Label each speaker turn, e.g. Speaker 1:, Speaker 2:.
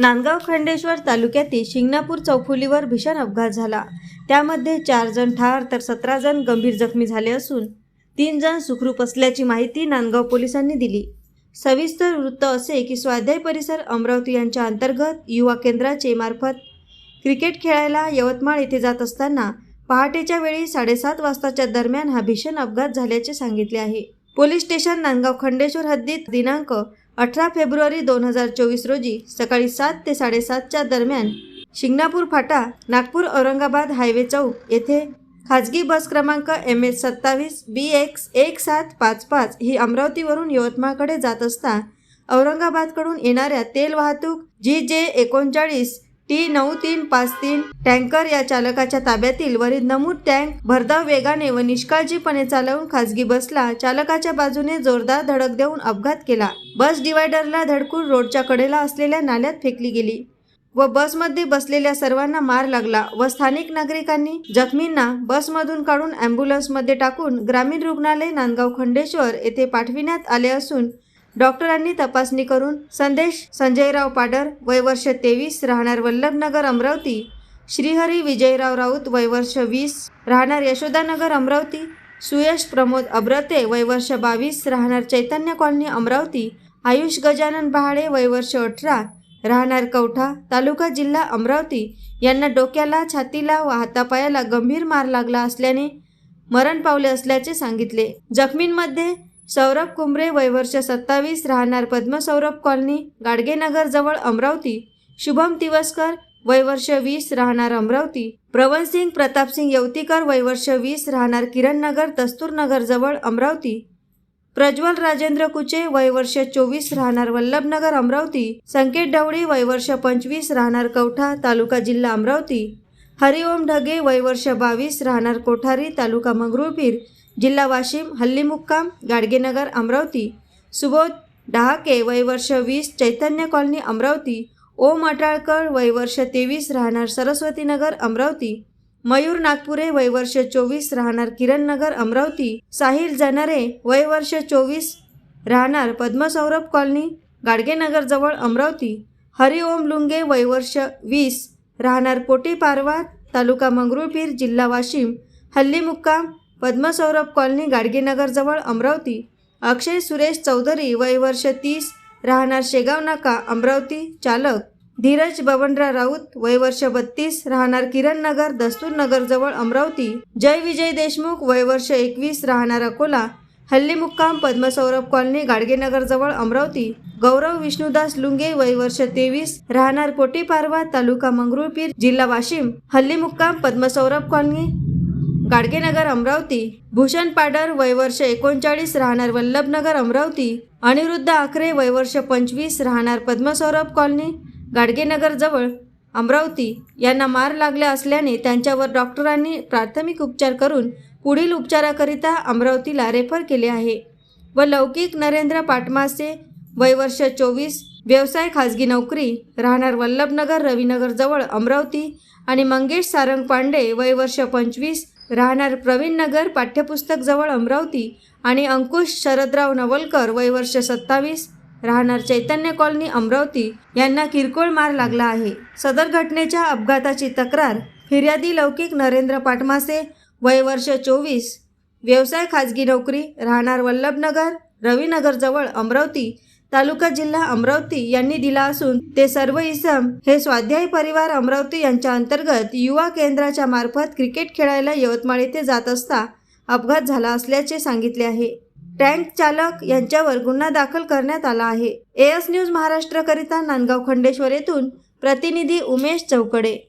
Speaker 1: नांदगाव खंडेश्वर तालुक्यातील शिंगणापूर चौफुलीवर भीषण अपघात झाला. त्यामध्ये चार जण ठार तर सतरा जण गंभीर जखमी झाले असून तीन जण सुखरूप असल्याची माहिती नांदगाव पोलिसांनी दिली. सविस्तर वृत्त असे की स्वाध्याय परिसर अमरावती यांच्या अंतर्गत युवा केंद्राचे मार्फत क्रिकेट खेळायला यवतमाळ येथे जात असताना पहाटेच्या वेळी साडेसात वाजताच्या दरम्यान हा भीषण अपघात झाल्याचे सांगितले आहे. पोलीस स्टेशन नांदगाव खंडेश्वर हद्दीत दिनांक अठरा फेब्रुवारी दोन हजार चोवीस रोजी सकाळी सात ते साडेसातच्या दरम्यान शिंगणापूर फाटा नागपूर औरंगाबाद हायवे चौक येथे खाजगी बस क्रमांक एम एच सत्तावीस बी एक्स एक सात पाच पाच ही अमरावतीवरून यवतमाळकडे जात असता औरंगाबादकडून येणाऱ्या तेल वाहतूक जी जे एकोणचाळीस टी नऊ तीन पाच तीन टँकर या चालकाच्या ताब्यातील वरील नमूद टँक भरधाव वेगाने व निष्काळजीपणे चालवून खासगी बसला. चालकाच्या बाजूने जोरदार धडक देऊन अपघात केला. बस डिवायडरला धडकून रोडच्या कडेला असलेल्या नाल्यात फेकली गेली व बसमध्ये बसलेल्या सर्वांना मार लागला व स्थानिक नागरिकांनी जखमींना बसमधून काढून ॲम्ब्युलन्समध्ये टाकून ग्रामीण रुग्णालय नांदगाव खंडेश्वर येथे पाठविण्यात आले असून डॉक्टरांनी तपासणी करून संदेश संजयराव पाडर वयवर्ष तेवीस राहणार वल्लभनगर अमरावती. श्रीहरी विजयराव राऊत वयवर्ष वीस राहणार यशोदानगर अमरावती. सुयश प्रमोद अब्रते वयवर्ष बावीस राहणार चैतन्य कॉलनी अमरावती. आयुष गजानन पहाडे वयवर्ष अठरा राहणार कवठा तालुका जिल्हा अमरावती. यांना डोक्याला छातीला व हातापायाला गंभीर मार लागला असल्याने मरण पावले असल्याचे सांगितले. जखमींमध्ये सौरभ कुंबरे वय वर्ष सत्तावीस राहणार पद्मसौरभ कॉलनी गाडगेनगर जवळ अमरावती. शुभम तिवसकर वय वर्ष वीस राहणार अमरावती. प्रवणसिंग प्रतापसिंग येवतीकर वय वर्ष वीस राहणार किरणनगर नगर जवळ अमरावती. प्रज्वल राजेंद्र कुचे वय वर्ष चोवीस राहणार वल्लभनगर अमरावती. संकेत डवळी वय वर्ष पंचवीस राहणार कवठा तालुका जिल्हा अमरावती. हरिओम ढगे वय वर्ष बावीस राहणार कोठारी तालुका मंगरुळपीर. जिल्हा वाशिम हल्ली मुक्काम गाडगेनगर अमरावती. सुबोध डहाके वयवर्ष वीस चैतन्य कॉलनी अमरावती. ओम अटाळकर वयवर्ष तेवीस राहणार सरस्वतीनगर अमरावती. मयूर नागपुरे वयवर्ष चोवीस राहणार किरणनगर अमरावती. साहिल जनरे वयवर्ष चोवीस राहणार पद्मसौरभ कॉलनी गाडगेनगर जवळ अमरावती. हरिओम लुंगे वयवर्ष वीस राहणार पोटी पारवा तालुका मंगरुळपीर जिल्हा वाशिम. हल्ली मुक्काम पद्मसौरभ कॉलनी गाडगेनगरजवळ अमरावती. अक्षय सुरेश चौधरी वय वर्ष तीस राहणार शेगाव नाका अमरावती. चालक धीरज बबनराव राऊत वय वर्ष बत्तीस राहणार किरण नगर दस्तूर नगर जवळ अमरावती. जय विजय देशमुख वय वर्ष एकवीस राहणार अकोला. हल्ली मुक्काम पद्मसौरभ कॉलनी गाडगेनगर जवळ अमरावती. गौरव विष्णुदास लुंगे वय वर्ष तेवीस राहणार पोटी पारवा तालुका मंगरुळपीर जिल्हा वाशिम. हल्ली मुक्काम पद्मसौरभ कॉलनी गाडगेनगर अमरावती भूषण पाडर वयवर्ष एकोणचाळीस राहणार वल्लभनगर अमरावती अनिरुद्ध आखरे वयवर्ष पंचवीस राहणार पद्मसौरभ कॉलनी गाडगेनगर जवळ अमरावती. यांना मार लागल्या असल्याने त्यांच्यावर डॉक्टरांनी प्राथमिक उपचार करून पुढील उपचाराकरिता अमरावतीला रेफर केले आहे व लौकिक नरेंद्र पाटमासे वयवर्ष चोवीस व्यवसाय खाजगी नोकरी राहणार वल्लभनगर रविनगर जवळ अमरावती आणि मंगेश सारंग पांडे वयवर्ष पंचवीस राहणार प्रवीण नगर पाठ्यपुस्तक जवळ अमरावती आणि अंकुश शरदराव नवलकर वय वर्ष सत्तावीस. राहणार चैतन्य कॉलनी अमरावती यांना किरकोळ मार लागला आहे. सदर घटनेच्या अपघाताची तक्रार फिर्यादी लौकिक नरेंद्र पाटमासे वय वर्ष चोवीस. व्यवसाय खाजगी नोकरी राहणार वल्लभनगर रवीनगरजवळ अमरावती तालुका जिल्हा अमरावती यांनी दिला असून ते सर्व इसम हे स्वाध्यायी परिवार अमरावती यांच्या अंतर्गत युवा केंद्राच्या मार्फत क्रिकेट खेळायला यवतमाळ येथे जात असता अपघात झाला असल्याचे सांगितले आहे. टँक चालक यांच्यावर गुन्हा दाखल करण्यात आला आहे. एएस न्यूज महाराष्ट्रकरिता नांदगाव खंडेश्वर येथून प्रतिनिधी उमेश चौकडे.